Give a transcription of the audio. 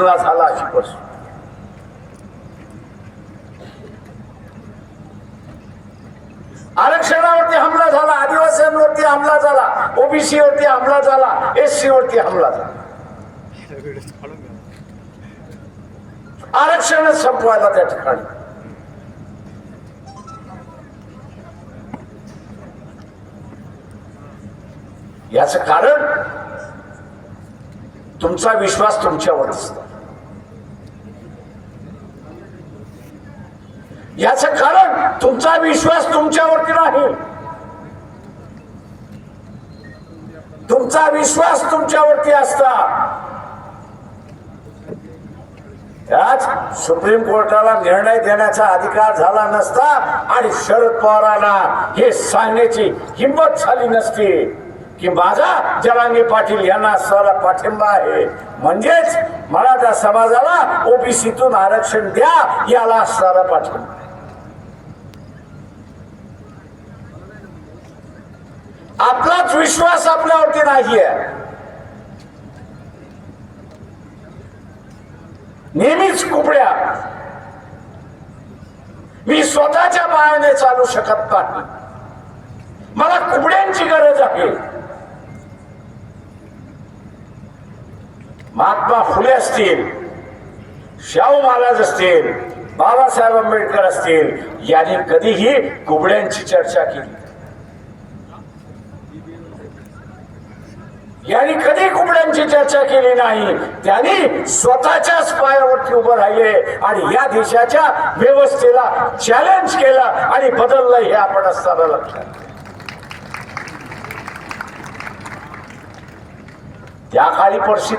हमला झाला अशी परिस्थिती. आरक्षणावरती हमला झाला आदिवासींवरती हमला झाला ओबीसी वरती हमला झाला एससी वरती हमला झाला. आरक्षणच संपवायला त्या ठिकाणी. याच कारण तुमचा विश्वास तुमच्यावर असतो. याच कारण तुमचा विश्वास तुमच्यावरती नाही तुमचा विश्वास तुमच्यावरती असता. त्याच सुप्रीम कोर्टाला निर्णय देण्याचा अधिकार झाला नसता आणि शरद पवारांना हे सांगण्याची हिंमत झाली नसती. की माझा जरांगे पाटील यांना असणारा पाठिंबा आहे. म्हणजेच मराठा समाजाला ओबीसीतून आरक्षण द्या याला असणारा पाठिंबा आपलाच विश्वास आपल्यावरती नाहीये. नेहमीच कुबड्या. मी स्वतःच्या पायाने चालू शकत नाही. मला कुबड्यांची गरज आहे. महात्मा फुले असतील शाहू महाराज असतील बाबासाहेब आंबेडकर असतील यांनी कधीही कुबड्यांची चर्चा केली. यांनी कधी कुबड्यांची चर्चा केली नाही? त्यांनी स्वतःच्याच पायावरती उभं राहिले आणि या देशाच्या व्यवस्थेला चॅलेंज केलं आणि बदललं हे आपण असताना लक्षात त्या काळी परिस्थिती